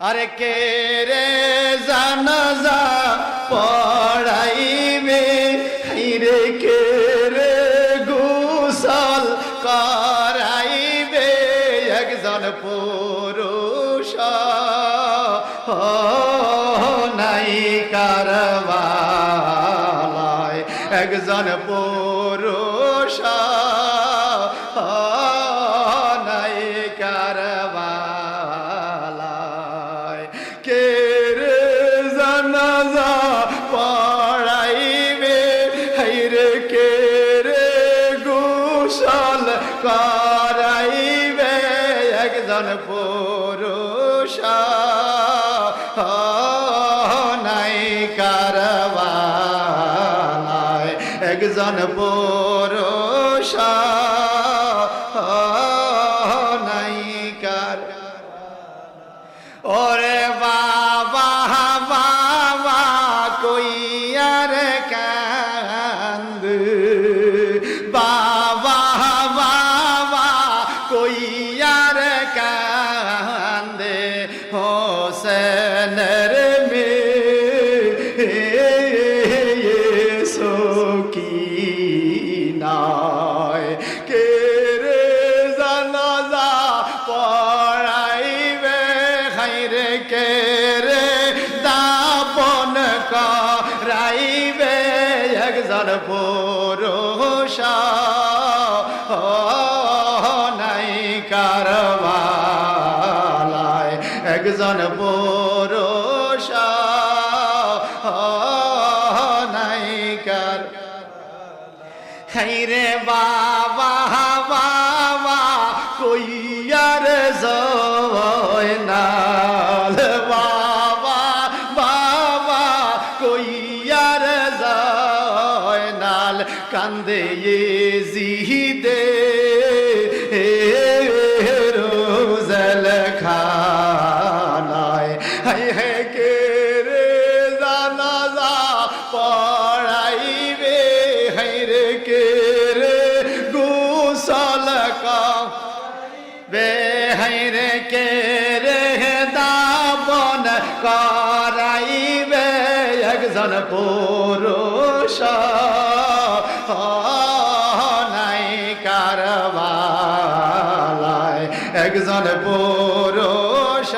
আরে কে রে জানাজা পড়াইবে? রে কে রে গুসল করাইবে? একজন পুরুষ নাই কারবালায়। একজন পুরুষ করাইবে একজন পুরুষ। নাই কারবালায় একজন পুরুষ। নাই কার ওরে বাবা হোসেনের মে সকিনায় কে রে জানাজা পড়াইবে? খাইরে কে রে দাপন করাইবে? একজন পুরুষ একজন পুরুষ নাই কার হাইরে বাবা বাবা, কইয়ার জয়নাল বাবা বাবা, কইয়ার জয়নাল কান্দে জিদে का वे हरे के रे दाबन कराई वे একজন পুরুষ। নাই কারবালায় একজন পুরুষ।